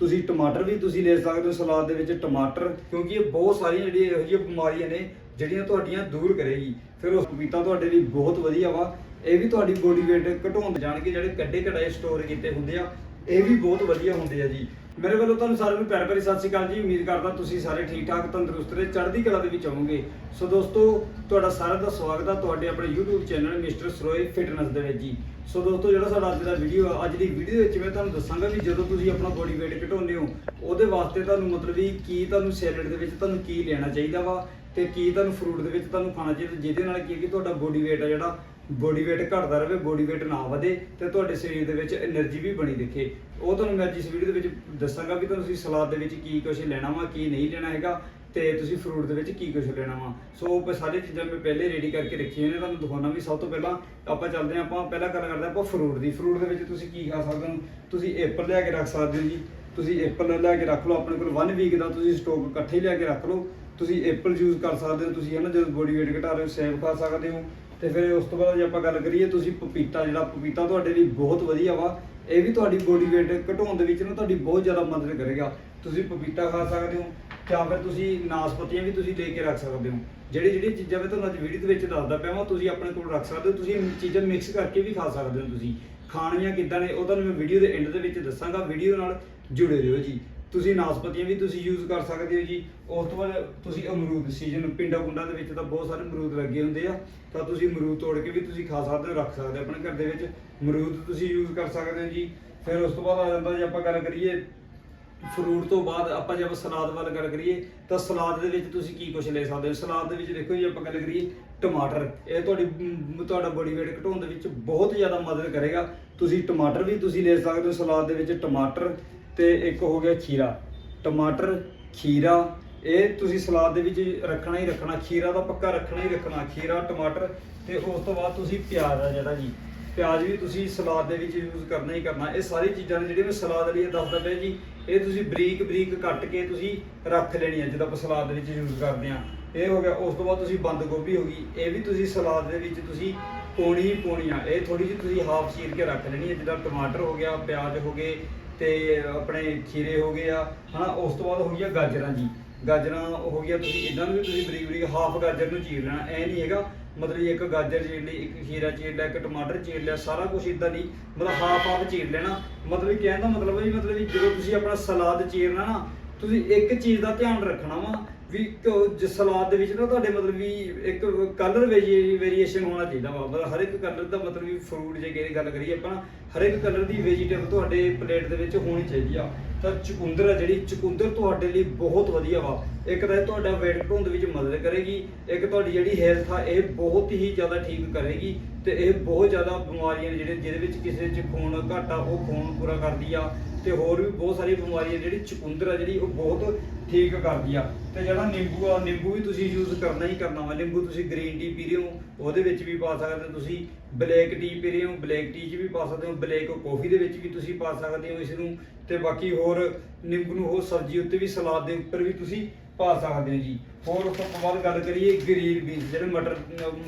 ਤੁਸੀਂ ਟਮਾਟਰ ਵੀ ਤੁਸੀਂ ਲੈ ਸਕਦੇ ਹੋ ਸਲਾਦ ਦੇ ਵਿੱਚ ਟਮਾਟਰ, ਕਿਉਂਕਿ ਇਹ ਬਹੁਤ ਸਾਰੀਆਂ ਜਿਹੜੀਆਂ ਇਹੋ ਜਿਹੀਆਂ ਬਿਮਾਰੀਆਂ ਨੇ, ਜਿਹੜੀਆਂ ਤੁਹਾਡੀਆਂ ਦੂਰ ਕਰੇਗੀ। ਫਿਰ ਉਹ ਪਪੀਤਾ ਤੁਹਾਡੇ ਲਈ ਬਹੁਤ ਵਧੀਆ ਵਾ। ਇਹ ਵੀ ਤੁਹਾਡੀ ਬੋਡੀ weight ਘਟਾਉਣ ਜਾਣਗੇ ਜਿਹੜੇ ਕੱਡੇ ਕਢਾਏ ਸਟੋਰ ਕੀਤੇ ਹੁੰਦੇ ਆ, ਇਹ ਵੀ ਬਹੁਤ ਵਧੀਆ ਹੁੰਦੇ ਆ ਜੀ। ਮੇਰੇ ਵੱਲੋਂ ਤੁਹਾਨੂੰ ਸਾਰਿਆਂ ਨੂੰ ਪਿਆਰ ਭਰੀ ਸਤਿ ਸ਼੍ਰੀ ਅਕਾਲ ਜੀ। ਉਮੀਦ ਕਰਦਾ ਤੁਸੀਂ ਸਾਰੇ ਠੀਕ ਠਾਕ, ਤੰਦਰੁਸਤ ਤੇ ਚੜ੍ਹਦੀ ਕਲਾ ਦੇ ਵਿੱਚ ਹੋਵੋਗੇ। ਸੋ ਦੋਸਤੋ, ਤੁਹਾਡਾ ਸਾਰਿਆਂ ਦਾ ਸਵਾਗਤ ਆ ਤੁਹਾਡੇ ਆਪਣੇ YouTube channel mister Saroye fitness ਦੇ ਵਿੱਚ ਜੀ। ਸੋ ਦੋਸਤੋ, ਜਿਹੜਾ ਸਾਡਾ ਅੱਜ ਦਾ ਵੀਡੀਓ ਆ, ਅੱਜ ਦੀ ਵੀਡੀਓ ਦੇ ਵਿੱਚ ਮੈਂ ਤੁਹਾਨੂੰ ਦੱਸਾਂਗਾ ਵੀ ਜਦੋਂ ਤੁਸੀਂ ਆਪਣਾ ਬੋਡੀ weight ਘਟਾਉਂਦੇ ਹੋ, ਉਹਦੇ ਵਾਸਤੇ ਤੁਹਾਨੂੰ ਮਤਲਬ ਵੀ ਕੀ ਤੁਹਾਨੂੰ ਸੈਲਡ ਦੇ ਵਿੱਚ ਤੁਹਾਨੂੰ ਕੀ ਲੈਣਾ ਚਾਹੀਦਾ ਵਾ ਤੇ ਕੀ ਤੁਹਾਨੂੰ ਫਰੂਟ ਦੇ ਵਿੱਚ ਤੁਹਾਨੂੰ ਖਾਣਾ ਚਾਹੀਦਾ, ਜਿਹਦੇ ਨਾਲ ਕੀ ਹੈ ਕਿ ਤੁਹਾਡਾ ਬੋਡੀ weight ਆ ਜਿਹੜਾ ਬੋਡੀ weight ਘਟਦਾ ਰਹੇ ਬੋਡੀ weight ਨਾ ਵਧੇ ਤੇ ਤੁਹਾਡੇ ਸਰੀਰ ਦੇ ਵਿੱਚ એનર્ਜੀ ਵੀ ਬਣੀ ਦਿਖੇ। ਉਹ ਤੁਹਾਨੂੰ ਮੈਂ ਅੱਜ ਇਸ ਵੀਡੀਓ ਦੇ ਵਿੱਚ ਦੱਸਾਂਗਾ ਵੀ ਤੁਹਾਨੂੰ ਤੁਸੀਂ ਸਲਾਦ ਦੇ ਵਿੱਚ ਕੀ ਕੁਝ ਲੈਣਾ ਵਾ, ਕੀ ਨਹੀਂ ਲੈਣਾ ਹੈਗਾ। ਤੇ ਤੁਸੀਂ ਫਰੂਟ ਦੇ ਵਿੱਚ ਕੀ ਕੁਝ ਲੈਣਾ ਵਾ? ਸੋ ਉਹ ਸਾਰੀ ਚੀਜ਼ਾਂ ਮੈਂ ਪਹਿਲੇ ਰੈਡੀ ਕਰਕੇ ਰੱਖੀਆਂ ਨੇ, ਤੁਹਾਨੂੰ ਦਿਖਾਉਣਾ ਵੀ ਸਭ ਤੋਂ ਪਹਿਲਾਂ ਆਪਾਂ ਚੱਲਦੇ ਹਾਂ, ਆਪਾਂ ਪਹਿਲਾਂ ਗੱਲ ਕਰਦੇ ਹਾਂ ਆਪਾਂ ਫਰੂਟ ਦੀ। ਫਰੂਟ ਦੇ ਵਿੱਚ ਤੁਸੀਂ ਕੀ ਖਾ ਸਕਦੇ ਹੋ? ਤੁਸੀਂ ਐਪਲ ਲਿਆ ਕੇ ਰੱਖ ਸਕਦੇ ਹੋ ਜੀ। ਤੁਸੀਂ ਐਪਲ ਲਿਆ ਕੇ ਰੱਖ ਲਓ, ਆਪਣੇ ਕੋਲ 1 ਵੀਕ ਦਾ ਤੁਸੀਂ ਸਟਾਕ ਇਕੱਠੇ ਹੀ ਲਿਆ ਕੇ ਰੱਖ ਲਓ। ਤੁਸੀਂ ਐਪਲ ਯੂਜ਼ ਕਰ ਸਕਦੇ ਹੋ, ਤੁਸੀਂ ਹੈ ਨਾ, ਜਦੋਂ ਬੋਡੀ weight ਘਟਾ ਰਹੇ ਹੋ, ਸੇਬ ਖਾ ਸਕਦੇ ਹੋ। ਤੇ ਫਿਰ ਉਸ ਤੋਂ ਬਾਅਦ ਜੇ ਆਪਾਂ ਗੱਲ ਕਰੀਏ, ਤੁਸੀਂ ਪਪੀਤਾ, ਜਿਹੜਾ ਪਪੀਤਾ ਤੁਹਾਡੇ ਲਈ ਬਹੁਤ ਵਧੀਆ ਵਾ, ਇਹ ਵੀ ਤੁਹਾਡੀ ਬੋਡੀ weight ਘਟਾਉਣ ਦੇ ਵਿੱਚ ਨਾ ਤੁਹਾਡੀ ਬਹੁਤ ਜ਼ਿਆਦਾ ਮਦਦ ਕਰੇਗਾ। ਤੁਸੀਂ ਪਪੀਤਾ ਖਾ ਸਕਦੇ ਹੋ ਜਾਂ ਫਿਰ ਤੁਸੀਂ ਨਾਸਪਤੀਆਂ ਵੀ ਤੁਸੀਂ ਲੈ ਕੇ ਰੱਖ ਸਕਦੇ ਹੋ। ਜਿਹੜੀ ਜਿਹੜੀ ਚੀਜ਼ਾਂ ਮੈਂ ਤੁਹਾਨੂੰ ਅੱਜ ਵੀਡੀਓ ਦੇ ਵਿੱਚ ਦੱਸਦਾ ਪਿਆ ਵਾਂ, ਤੁਸੀਂ ਆਪਣੇ ਕੋਲ ਰੱਖ ਸਕਦੇ ਹੋ। ਤੁਸੀਂ ਇਹ ਚੀਜ਼ਾਂ ਮਿਕਸ ਕਰਕੇ ਵੀ ਖਾ ਸਕਦੇ ਹੋ ਤੁਸੀਂ। ਖਾਣੀਆਂ ਕਿੱਦਾਂ ਨੇ, ਉਹ ਤੁਹਾਨੂੰ ਮੈਂ ਵੀਡੀਓ ਦੇ ਐਂਡ ਦੇ ਵਿੱਚ ਦੱਸਾਂਗਾ। ਵੀਡੀਓ ਨਾਲ ਜੁੜੇ ਰਹੋ ਜੀ। ਤੁਸੀਂ ਨਾਸਪਤੀਆਂ ਵੀ ਤੁਸੀਂ ਯੂਜ਼ ਕਰ ਸਕਦੇ ਹੋ ਜੀ। ਉਸ ਤੋਂ ਬਾਅਦ ਤੁਸੀਂ ਅਮਰੂਦ ਸੀਜ਼ਨ ਪਿੰਡਾਂ ਪੁੰਡਾਂ ਦੇ ਵਿੱਚ ਤਾਂ ਬਹੁਤ ਸਾਰੇ ਅਮਰੂਦ ਲੱਗੇ ਹੁੰਦੇ ਆ। ਤਾਂ ਤੁਸੀਂ ਅਮਰੂਦ ਤੋੜ ਕੇ ਵੀ ਤੁਸੀਂ ਖਾ ਸਕਦੇ ਹੋ, ਰੱਖ ਸਕਦੇ ਹੋ। ਆਪਣੇ ਘਰ ਦੇ ਵਿੱਚ ਅਮਰੂਦ ਤੁਸੀਂ ਯੂਜ਼ ਕਰ ਸਕਦੇ ਹੋ ਜੀ। ਫਿਰ ਉਸ ਤੋਂ ਬਾਅਦ ਆ ਜਾਂਦਾ ਜੇ, ਆਪਾਂ ਗੱਲ ਕਰੀਏ ਫਰੂਟ ਤੋਂ ਬਾਅਦ ਆਪਾਂ ਜੇ ਆਪਾਂ ਸਲਾਦ ਵੱਲ ਗੱਲ ਕਰੀਏ, ਤਾਂ ਸਲਾਦ ਦੇ ਵਿੱਚ ਤੁਸੀਂ ਕੀ ਕੁਝ ਲੈ ਸਕਦੇ ਹੋ? ਸਲਾਦ ਦੇ ਵਿੱਚ ਦੇਖੋ ਜੀ ਆਪਾਂ ਗੱਲ ਕਰੀਏ, ਟਮਾਟਰ। ਇਹ ਤੁਹਾਡੀ ਤੁਹਾਡਾ ਬੋਡੀ weight ਘਟਾਉਣ ਦੇ ਵਿੱਚ ਬਹੁਤ ਜ਼ਿਆਦਾ ਮਦਦ ਕਰੇਗਾ। ਤੁਸੀਂ ਟਮਾਟਰ ਵੀ ਤੁਸੀਂ ਲੈ ਸਕਦੇ ਹੋ ਸਲਾਦ ਦੇ ਵਿੱਚ, ਟਮਾਟਰ ਤੇ ਇੱਕ ਹੋ ਗਿਆ ਖੀਰਾ। ਟਮਾਟਰ, ਖੀਰਾ, ਇਹ ਤੁਸੀਂ ਸਲਾਦ ਦੇ ਵਿੱਚ ਰੱਖਣਾ ਹੀ ਰੱਖਣਾ। ਖੀਰਾ ਦਾ ਪੱਕਾ ਰੱਖਣਾ ਹੀ ਰੱਖਣਾ। ਖੀਰਾ, ਟਮਾਟਰ ਤੇ ਉਸ ਤੋਂ ਬਾਅਦ ਤੁਸੀਂ ਪਿਆਜ਼ ਆ ਜਿਹੜਾ ਜੀ। ਪਿਆਜ਼ ਵੀ ਤੁਸੀਂ ਸਲਾਦ ਦੇ ਵਿੱਚ ਯੂਜ਼ ਕਰਨਾ ਹੀ ਕਰਨਾ। ਇਹ ਸਾਰੀ ਚੀਜ਼ਾਂ ਨੇ ਜਿਹੜੀਆਂ ਮੈਂ ਸਲਾਦ ਲਈ ਦੱਸਦਾ ਪਿਆ ਜੀ, ਇਹ ਤੁਸੀਂ ਬਰੀਕ ਬਰੀਕ ਕੱਟ ਕੇ ਤੁਸੀਂ ਰੱਖ ਲੈਣੀ ਆ ਜਦੋਂ ਆਪਾਂ ਸਲਾਦ ਦੇ ਵਿੱਚ ਯੂਜ਼ ਕਰਦੇ ਆ ਇਹ ਹੋ ਗਿਆ, ਉਸ ਤੋਂ ਬਾਅਦ ਤੁਸੀਂ ਬੰਦ ਗੋਭੀ ਹੋ ਗਈ, ਇਹ ਵੀ ਤੁਸੀਂ ਸਲਾਦ ਦੇ ਵਿੱਚ ਤੁਸੀਂ ਪਾਉਣੀ ਹੀ ਪਾਉਣੀ ਆ। ਇਹ ਥੋੜੀ ਜਿਹੀ ਤੁਸੀਂ ਹਾਫ ਚੀਰ ਕੇ ਰੱਖ ਲੈਣੀ ਹੈ, ਜਿੱਦਾਂ ਟਮਾਟਰ ਹੋ ਗਿਆ, ਪਿਆਜ਼ ਹੋ ਗਏ ਤੇ ਆਪਣੇ ਖੀਰੇ ਹੋ ਗਏ ਆ, ਹਨਾ, ਉਸ ਤੋਂ ਬਾਅਦ ਹੋ ਗਈਆਂ ਗਾਜਰਾਂ ਜੀ। ਗਾਜਰਾਂ ਹੋ ਗਿਆ, ਤੁਸੀਂ ਇਦਾਂ ਵੀ ਤੁਸੀਂ ਬਰੀਕ ਬਰੀਕ ਹਾਫ ਗਾਜਰ ਨੂੰ ਚੀਰ ਲੈਣਾ, ਐ ਨਹੀਂ ਹੈਗਾ। ਮਤਲਬ ਇੱਕ ਗਾਜਰ ਚੀਰ ਲਈ, ਇੱਕ ਖੀਰਾ ਚੀਰ ਲਿਆ, ਇੱਕ ਟਮਾਟਰ ਚੀਰ ਲਿਆ, ਸਾਰਾ ਕੁਝ ਇਦਾਂ ਨਹੀਂ ਮਤਲਬ ਹਾਫ ਹਾਫ ਚੀਰ ਲੈਣਾ। ਮਤਲਬ ਇਹ ਕਹਿਣ ਦਾ ਮਤਲਬ ਹੈ ਮਤਲਬ ਜਦੋਂ ਤੁਸੀਂ ਆਪਣਾ ਸਲਾਦ ਚੀਰਨਾ ਨਾ, ਤੁਸੀਂ ਇੱਕ ਚੀਜ਼ ਦਾ ਧਿਆਨ ਰੱਖਣਾ ਵਾ ਵੀ ਕ- ਜਿਸ ਸਲਾਦ ਦੇ ਵਿੱਚ ਨਾ ਤੁਹਾਡੇ ਮਤਲਬ ਵੀ ਇੱਕ ਕਲਰ ਵੇਰੀਏਸ਼ਨ ਹੋਣਾ ਚਾਹੀਦਾ ਵਾ। ਮਤਲਬ ਹਰ ਇੱਕ ਕਲਰ ਦਾ ਮਤਲਬ ਵੀ ਫਰੂਟ ਜੇ ਕਿਸੇ ਗੱਲ ਕਰੀਏ ਆਪਾਂ ਨਾ, ਹਰ ਇੱਕ ਕਲਰ ਦੀ ਵੈਜੀਟੇਬਲ ਤੁਹਾਡੇ ਪਲੇਟ ਦੇ ਵਿੱਚ ਹੋਣੀ ਚਾਹੀਦੀ ਆ। ਤਾਂ ਚੁਕੰਦਰ ਆ ਜਿਹੜੀ, ਚੁਕੰਦਰ ਤੁਹਾਡੇ ਲਈ ਬਹੁਤ ਵਧੀਆ ਵਾ। ਇੱਕ ਤਾਂ ਇਹ ਤੁਹਾਡਾ weight ਘਟਾਉਣ ਦੇ ਵਿੱਚ ਮਦਦ ਕਰੇਗੀ। ਇੱਕ ਤੁਹਾਡੀ ਜਿਹੜੀ ਹੈਲਥ ਆ, ਇਹ ਬਹੁਤ ਹੀ ਜ਼ਿਆਦਾ ਠੀਕ ਕਰੇਗੀ। ਤੇ ਇਹ ਬਹੁਤ ਜ਼ਿਆਦਾ ਬਿਮਾਰੀਆਂ ਨੇ ਜਿਹੜੇ, ਜਿਹਦੇ ਵਿੱਚ ਕਿਸੇ 'ਚ ਖੂਨ ਘੱਟ ਆ ਉਹ ਖੂਨ ਪੂਰਾ ਕਰਦੀ ਆ। ਤੇ ਹੋਰ ਵੀ ਬਹੁਤ ਸਾਰੀ ਬਿਮਾਰੀਆਂ ਜਿਹੜੀ ਚੁਕੰਦਰ ਆ ਜਿਹੜੀ, ਉਹ ਬਹੁਤ ਠੀਕ ਕਰਦੀ ਆ। ਤੇ ਜਿਹੜਾ ਨਿੰਬੂ ਆ, ਨਿੰਬੂ ਵੀ ਤੁਸੀਂ ਯੂਜ਼ ਕਰਨਾ ਹੀ ਕਰਨਾ ਵਾ। ਨਿੰਬੂ ਤੁਸੀਂ ਗ੍ਰੀਨ ਟੀ ਪੀ ਰਹੇ ਹੋ, ਉਹਦੇ ਵਿੱਚ ਵੀ ਪਾ ਸਕਦੇ ਹੋ ਤੁਸੀਂ। ਬਲੈਕ ਟੀ ਪੀ ਰਹੇ ਹੋ ਬਲੈਕ ਟੀ 'ਚ ਵੀ ਪਾ ਸਕਦੇ ਹੋ ਬਲੈਕ ਕਾਫੀ ਦੇ ਵਿੱਚ ਵੀ ਤੁਸੀਂ ਪਾ ਸਕਦੇ ਹੋ ਇਸ ਨੂੰ ਤੇ ਬਾਕੀ ਹੋਰ ਨਿੰਬੂ ਨੂੰ ਹੋਰ ਸਬਜ਼ੀ ਉੱਤੇ ਵੀ ਸਲਾਦ ਦੇ ਉੱਪਰ ਵੀ ਤੁਸੀਂ ਪਾ ਸਕਦੇ ਹੋ ਜੀ। ਹੋਰ ਉਸ ਤੋਂ ਬਾਅਦ ਗੱਲ ਕਰੀਏ ਗਰੀਨ ਬੀਨਸ ਜਿਹੜੇ ਮਟਰ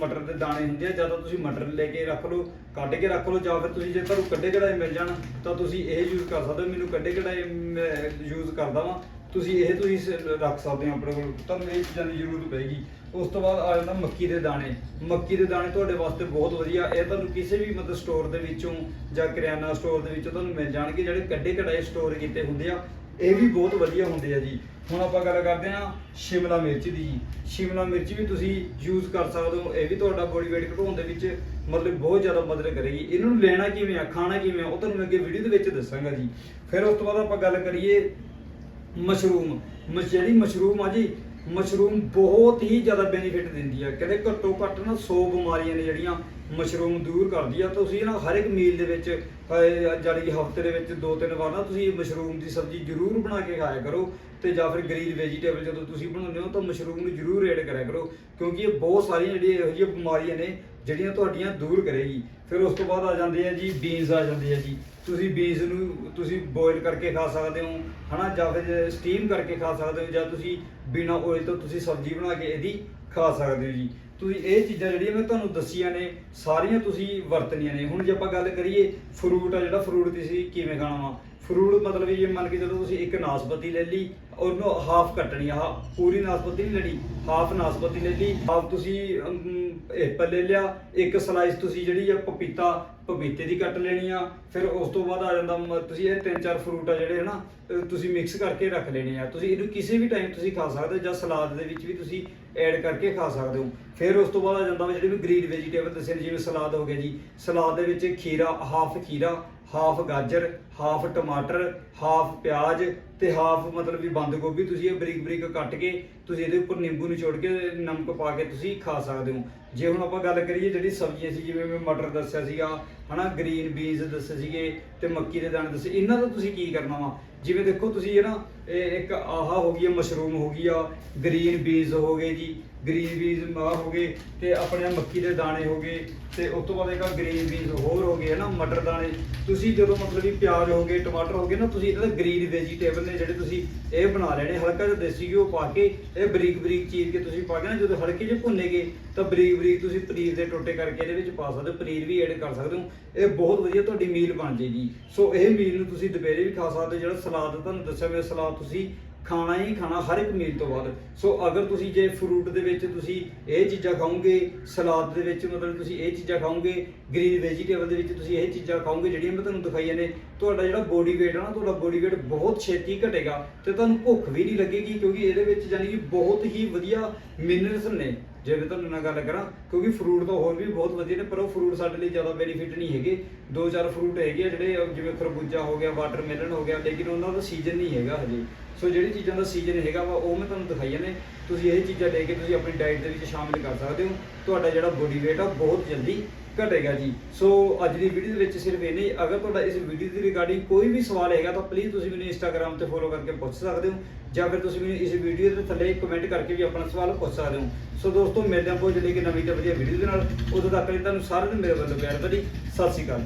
ਮਟਰ ਦੇ ਦਾਣੇ ਹੁੰਦੇ ਆ ਜਦੋਂ ਤੁਸੀਂ ਮਟਰ ਲੈ ਕੇ ਰੱਖ ਲਓ, ਕੱਢ ਕੇ ਰੱਖ ਲਓ, ਜਾਂ ਫਿਰ ਤੁਸੀਂ ਜੇ ਤੁਹਾਨੂੰ ਕੱਢੇ ਕਢਾਏ ਮਿਲ ਜਾਣ, ਤਾਂ ਤੁਸੀਂ ਇਹ ਯੂਜ਼ ਕਰ ਸਕਦੇ ਹੋ। ਮੈਨੂੰ ਕੱਢੇ ਕਢਾਏ ਯੂਜ਼ ਕਰਦਾ ਵਾਂ। ਤੁਸੀਂ ਇਹ ਤੁਸੀਂ ਸ- ਰੱਖ ਸਕਦੇ ਹੋ ਆਪਣੇ ਕੋਲ, ਤੁਹਾਨੂੰ ਇਹ ਚੀਜ਼ਾਂ ਦੀ ਜ਼ਰੂਰਤ ਪਏਗੀ। ਉਸ ਤੋਂ ਬਾਅਦ ਆ ਜਾਂਦਾ ਮੱਕੀ ਦੇ ਦਾਣੇ। ਮੱਕੀ ਦੇ ਦਾਣੇ ਤੁਹਾਡੇ ਵਾਸਤੇ ਬਹੁਤ ਵਧੀਆ। ਇਹ ਤੁਹਾਨੂੰ ਕਿਸੇ ਵੀ ਮਤਲਬ ਸਟੋਰ ਦੇ ਵਿੱਚੋਂ ਜਾਂ ਕਰਿਆਨਾ ਸਟੋਰ ਦੇ ਵਿੱਚੋਂ ਤੁਹਾਨੂੰ ਮਿਲ ਜਾਣਗੇ, ਜਿਹੜੇ ਕੱਢੇ ਕਢਾਏ ਸਟੋਰ ਕੀਤੇ ਹੁੰਦੇ ਆ। ਇਹ ਵੀ ਬਹੁਤ ਵਧੀਆ ਹੁੰਦੇ ਆ ਜੀ। ਹੁਣ ਆਪਾਂ ਗੱਲ ਕਰਦੇ ਹਾਂ ਸ਼ਿਮਲਾ ਮਿਰਚ ਦੀ ਜੀ। ਸ਼ਿਮਲਾ ਮਿਰਚ ਵੀ ਤੁਸੀਂ ਯੂਜ਼ ਕਰ ਸਕਦੇ ਹੋ। ਇਹ ਵੀ ਤੁਹਾਡਾ ਬੋਡੀ weight ਘਟਾਉਣ ਦੇ ਵਿੱਚ ਮਤਲਬ ਬਹੁਤ ਜ਼ਿਆਦਾ ਮਦਦ ਕਰੇਗੀ। ਇਹਨਾਂ ਨੂੰ ਲੈਣਾ ਕਿਵੇਂ ਆ, ਖਾਣਾ ਕਿਵੇਂ ਆ, ਉਹ ਤੁਹਾਨੂੰ ਮੈਂ ਅੱਗੇ ਵੀਡੀਓ ਦੇ ਵਿੱਚ ਦੱਸਾਂਗਾ ਜੀ। ਫਿਰ ਉਸ ਤੋਂ ਬਾਅਦ ਆਪਾਂ ਗੱਲ ਕਰੀਏ ਮਸ਼ਰੂਮ। ਮਸ਼ ਜਿਹੜੀ ਮਸ਼ਰੂਮ ਆ ਜੀ, ਮਸ਼ਰੂਮ ਬਹੁਤ ਹੀ ਜ਼ਿਆਦਾ ਬੈਨੀਫਿਟ ਦਿੰਦੀ ਆ। ਕਹਿੰਦੇ ਘੱਟੋ ਘੱਟ ਨਾ 100 ਬਿਮਾਰੀਆਂ ਨੇ ਜਿਹੜੀਆਂ ਮਸ਼ਰੂਮ ਦੂਰ ਕਰਦੀ ਆ। ਤੁਸੀਂ ਨਾ ਹਰ ਇੱਕ ਮੀਲ ਦੇ ਵਿੱਚ ਜਿਹੜੀ ਕਿ ਹਫ਼ਤੇ ਦੇ ਵਿੱਚ ਦੋ ਤਿੰਨ ਵਾਰ ਨਾ ਤੁਸੀਂ ਮਸ਼ਰੂਮ ਦੀ ਸਬਜ਼ੀ ਜ਼ਰੂਰ ਬਣਾ ਕੇ ਖਾਇਆ ਕਰੋ ਤੇ ਜਾਂ ਫਿਰ ਗ੍ਰੀਨ ਵੈਜੀਟੇਬਲ ਜਦੋਂ ਤੁਸੀਂ ਬਣਾਉਂਦੇ ਹੋ ਤਾਂ ਮਸ਼ਰੂਮ ਨੂੰ ਜ਼ਰੂਰ ਐਡ ਕਰਿਆ ਕਰੋ, ਕਿਉਂਕਿ ਇਹ ਬਹੁਤ ਸਾਰੀਆਂ ਜਿਹੜੀਆਂ ਇਹੋ ਜਿਹੀਆਂ ਬਿਮਾਰੀਆਂ ਨੇ, ਜਿਹੜੀਆਂ ਤੁਹਾਡੀਆਂ ਦੂਰ ਕਰੇਗੀ। ਫਿਰ ਉਸ ਤੋਂ ਬਾਅਦ ਆ ਜਾਂਦੇ ਆ ਜੀ ਬੀਨਸ ਆ ਜਾਂਦੇ ਆ ਜੀ। ਤੁਸੀਂ ਬੀਜ ਨੂੰ ਤੁਸੀਂ ਬੋਇਲ ਕਰਕੇ ਖਾ ਸਕਦੇ ਹੋ, ਹਨਾ, ਜਾਂ ਫਿਰ ਸਟੀਮ ਕਰਕੇ ਖਾ ਸਕਦੇ ਹੋ, ਜਾਂ ਤੁਸੀਂ ਬਿਨਾ ਓਇਲ ਤੋਂ ਤੁਸੀਂ ਸਬਜ਼ੀ ਬਣਾ ਕੇ ਇਹਦੀ ਖਾ ਸਕਦੇ ਹੋ ਜੀ। ਤੁਸੀਂ ਇਹ ਚੀਜ਼ਾਂ ਜਿਹੜੀਆਂ ਮੈਂ ਤੁਹਾਨੂੰ ਦੱਸੀਆਂ ਨੇ, ਸਾਰੀਆਂ ਤੁਸੀਂ ਵਰਤਣੀਆਂ ਨੇ। ਹੁਣ ਜੇ ਆਪਾਂ ਗੱਲ ਕਰੀਏ ਫਰੂਟ ਆ, ਜਿਹੜਾ ਫਰੂਟ ਤੁਸੀਂ ਕਿਵੇਂ ਖਾਣਾ ਵਾ ਫਰੂਟ ਮਤਲਬ ਇਹ ਮੰਨ ਕੇ ਚਲੋ ਤੁਸੀਂ ਇੱਕ ਨਾਸਪਤੀ ਲੈ ਲਈ, ਉਹਨੂੰ ਹਾਫ ਕੱਟਣੀ ਆ ਆਹ ਪੂਰੀ ਨਾਸਪਤੀ ਨਹੀਂ ਲੈਣੀ ਹਾਫ ਨਾਸਪਤੀ ਲੈ ਲਈ ਹਾਫ ਤੁਸੀਂ ਐਪਲ ਲੈ ਲਿਆ, ਇੱਕ ਸਲਾਈਸ ਤੁਸੀਂ ਜਿਹੜੀ ਆ ਪਪੀਤਾ, ਪਪੀਤੇ ਦੀ ਕੱਟ ਲੈਣੀ ਆ, ਫਿਰ ਉਸ ਤੋਂ ਬਾਅਦ ਆ ਜਾਂਦਾ ਮ- ਤੁਸੀਂ ਇਹ ਤਿੰਨ ਚਾਰ ਫਰੂਟ ਆ ਜਿਹੜੇ ਹਨਾ, ਅਹ, ਤੁਸੀਂ ਮਿਕਸ ਕਰਕੇ ਰੱਖ ਲੈਣੇ ਆ। ਤੁਸੀਂ ਇਹਨੂੰ ਕਿਸੇ ਵੀ ਟਾਈਮ ਤੁਸੀਂ ਖਾ ਸਕਦੇ ਹੋ ਜਾਂ ਸਲਾਦ ਦੇ ਵਿੱਚ ਵੀ ਤੁਸੀਂ ਐਡ ਕਰਕੇ ਖਾ ਸਕਦੇ ਹੋ। ਫਿਰ ਉਸ ਤੋਂ ਬਾਅਦ ਆ ਜਾਂਦਾ ਵਾ ਜਿਹੜੇ ਵੀ ਗ੍ਰੀਨ ਵੈਜੀਟੇਬਲ ਦੱਸੇ ਜਿਵੇਂ ਸਲਾਦ ਹੋ ਗਿਆ ਜੀ ਸਲਾਦ ਦੇ ਵਿੱਚ ਖੀਰਾ ਹਾਫ ਖੀਰਾ ਹਾਫ ਗਾਜਰ, ਹਾਫ ਟਮਾਟਰ, ਹਾਫ ਪਿਆਜ਼ ਤੇ ਹਾਫ ਮਤਲਬ ਵੀ ਬੰਦ ਗੋਭੀ ਤੁਸੀਂ ਇਹ ਬਰੀਕ ਬਰੀਕ ਕੱਟ ਕੇ ਤੁਸੀਂ ਇਹਦੇ ਉੱਪਰ ਨਿੰਬੂ ਨਿਚੋੜ ਕੇ ਨਮਕ ਪਾ ਕੇ ਤੁਸੀਂ ਖਾ ਸਕਦੇ ਹੋ। ਜੇ ਹੁਣ ਆਪਾਂ ਗੱਲ ਕਰੀਏ ਜਿਹੜੀ ਸਬਜ਼ੀਆਂ ਸੀ, ਜਿਵੇਂ ਮੈਂ ਮਟਰ ਦੱਸਿਆ ਸੀਗਾ, ਹਨਾ ਗ੍ਰੀਨ ਬੀਨਸ ਦੱਸੇ ਸੀਗੇ ਤੇ ਮੱਕੀ ਦੇ ਦਾਣੇ ਦੱਸੇ, ਇਹਨਾਂ ਦਾ ਤੁਸੀਂ ਕੀ ਕਰਨਾ ਵਾ? ਜਿਵੇਂ ਦੇਖੋ ਤੁਸੀਂ ਇਹ ਨਾ, ਇਹ ਇੱਕ ਆਹਾ ਹੋ ਗਈ ਮਸ਼ਰੂਮ ਹੋ ਗਈ ਆ ਗ੍ਰੀਨ ਬੀਨਸ ਹੋ ਗਏ ਜੀ ਗ੍ਰੀਨ ਬੀਜ ਆ ਹੋ ਗਏ ਤੇ ਆਪਣੇ ਮੱਕੀ ਦੇ ਦਾਣੇ ਹੋ ਗਏ ਤੇ ਉਸ ਤੋਂ ਬਾਅਦ ਇੱਕ ਗ੍ਰੀਨ ਬੀਜ ਹੋਰ ਹੋ ਗਏ, ਹਨਾ, ਮਟਰ ਦਾਣੇ। ਤੁਸੀਂ ਜਦੋਂ ਮਤਲਬ ਵੀ ਪਿਆਜ਼ ਹੋ ਗਏ, ਟਮਾਟਰ ਹੋ ਗਏ ਨਾ, ਤੁਸੀਂ ਇਹਦਾ ਗ੍ਰੀਨ ਵੈਜੀਟੇਬਲ ਨੇ ਜਿਹੜੇ ਤੁਸੀਂ ਇਹ ਬਣਾ ਲੈਣੇ ਹਲਕਾ ਜਿਹਾ ਦੇਸੀ ਘਿਓ ਪਾ ਕੇ ਇਹ ਬਰੀਕ ਬਰੀਕ ਚੀਰ ਕੇ ਤੁਸੀਂ ਪਾ ਕੇ ਨਾ, ਜਦੋਂ ਹਲਕੇ ਜਿਹੇ ਭੁੰਨੇਗੇ ਤਾਂ ਬਰੀਕ ਬਰੀਕ ਤੁਸੀਂ ਪਨੀਰ ਦੇ ਟੋਟੇ ਕਰਕੇ ਇਹਦੇ ਵਿੱਚ ਪਾ ਸਕਦੇ ਹੋ, ਪਨੀਰ ਵੀ ਐਡ ਕਰ ਸਕਦੇ ਹੋ। ਇਹ ਬਹੁਤ ਵਧੀਆ ਤੁਹਾਡੀ ਮੀਲ ਬਣ ਜੇਗੀ ਸੋ ਇਹ ਮੀਲ ਨੂੰ ਤੁਸੀਂ ਦੁਪਹਿਰੇ ਵੀ ਖਾ ਸਕਦੇ ਹੋ, ਜਿਹੜਾ ਸਲਾਦ ਤੁਹਾਨੂੰ ਦੱਸਿਆ ਮੈਂ ਸਲਾਦ ਤੁਸੀਂ ਖਾਣਾ ਹੀ ਖਾਣਾ ਹਰ ਇੱਕ ਮੀਲ ਤੋਂ ਬਾਅਦ। ਸੋ ਅਗਰ ਤੁਸੀਂ ਜੇ ਫਰੂਟ ਦੇ ਵਿੱਚ ਤੁਸੀਂ ਇਹ ਚੀਜ਼ਾਂ ਖਾਓਗੇ ਸਲਾਦ ਦੇ ਵਿੱਚ ਮਤਲਬ ਤੁਸੀਂ ਇਹ ਚੀਜ਼ਾਂ ਖਾਓਗੇ ਗ੍ਰੀਨ ਵੈਜੀਟੇਬਲ ਦੇ ਵਿੱਚ ਤੁਸੀਂ ਇਹ ਚੀਜ਼ਾਂ ਖਾਓਗੇ, ਜਿਹੜੀਆਂ ਮੈਂ ਤੁਹਾਨੂੰ ਦਿਖਾਈਆਂ ਨੇ ਤੁਹਾਡਾ ਜਿਹੜਾ ਬੋਡੀ weight ਆ ਨਾ, ਤੁਹਾਡਾ ਬੋਡੀ weight ਬਹੁਤ ਛੇਤੀ ਘਟੇਗਾ ਤੇ ਤੁਹਾਨੂੰ ਭੁੱਖ ਵੀ ਨਹੀਂ ਲੱਗੇਗੀ ਕਿਉਂਕਿ ਇਹਦੇ ਵਿੱਚ ਯਾਨੀ ਕਿ ਬਹੁਤ ਹੀ ਵਧੀਆ ਮਿਨਰਲਸ ਨੇ। ਜੇ ਮੈਂ ਤੁਹਾਨੂੰ ਨਾਲ ਗੱਲ ਕਰਾਂ, ਕਿਉਂਕਿ ਫਰੂਟ ਤਾਂ ਹੋਰ ਵੀ ਬਹੁਤ ਵਧੀਆ ਨੇ, ਪਰ ਉਹ ਫਰੂਟ ਸਾਡੇ ਲਈ ਜ਼ਿਆਦਾ ਬੈਨੀਫਿਟ ਨਹੀਂ ਹੈਗੇ। ਦੋ ਚਾਰ ਫਰੂਟ ਹੈਗੇ ਆ ਜਿਹੜੇ ਜਿਵੇਂ ਖਰਬੂਜਾ ਹੋ ਗਿਆ ਵਾਟਰਮੈਲਨ ਹੋ ਗਿਆ, ਲੇਕਿਨ ਉਹਨਾਂ ਦਾ ਸੀਜ਼ਨ ਨਹੀਂ ਹੈਗਾ ਹਜੇ। ਸੋ ਜਿਹੜੀ ਚੀਜ਼ਾਂ ਦਾ ਸੀਜ਼ਨ ਹੈਗਾ ਵਾ, ਉਹ ਮੈਂ ਤੁਹਾਨੂੰ ਦਿਖਾਈਆਂ ਨੇ। ਤੁਸੀਂ ਇਹ ਚੀਜ਼ਾਂ ਲੈ ਕੇ ਤੁਸੀਂ ਆਪਣੀ ਡਾਈਟ ਦੇ ਵਿੱਚ ਸ਼ਾਮਿਲ ਕਰ ਸਕਦੇ ਹੋ। ਤੁਹਾਡਾ ਜਿਹੜਾ ਬੋਡੀ weight ਆ, ਬਹੁਤ ਜਲਦੀ ਘਟੇਗਾ ਜੀ। ਸੋ ਅੱਜ ਦੀ ਵੀਡੀਓ ਦੇ ਵਿੱਚ ਸਿਰਫ ਇਹ ਨਹੀਂ ਅਗਰ ਤੁਹਾਡਾ ਇਸ ਵੀਡੀਓ ਦੀ ਰਿਗਾਰਡਿੰਗ ਕੋਈ ਵੀ ਸਵਾਲ ਹੈਗਾ, ਤਾਂ ਪਲੀਜ਼ ਤੁਸੀਂ ਮੈਨੂੰ ਇੰਸਟਾਗ੍ਰam ਤੇ ਫੋਲੋ ਕਰਕੇ ਪੁੱਛ ਸਕਦੇ ਹੋ ਜਾਂ ਫਿਰ ਤੁਸੀਂ ਮੈਨੂੰ ਇਸ ਵੀਡੀਓ ਦੇ ਥੱਲੇ ਕਮੈਂਟ ਕਰਕੇ ਵੀ ਆਪਣਾ ਸਵਾਲ ਪੁੱਛ ਸਕਦੇ ਹੋ। ਸੋ ਦੋਸਤੋ, ਮਿਲਦੇ ਹਾਂ ਬਹੁਤ ਜਲਦੀ ਇੱਕ ਨਵੀਂ ਤੇ ਵਧੀਆ ਵੀਡੀਓ ਦੇ ਨਾਲ। ਉਦੋਂ ਤੱਕ ਲਈ ਤੁਹਾਨੂੰ ਸਾਰਿਆਂ ਨੂੰ ਮੇਰੇ ਵੱਲੋਂ ਪਿਆਰ ਭਰੀ ਸਤਿ ਸ਼੍ਰੀ ਅਕਾਲ।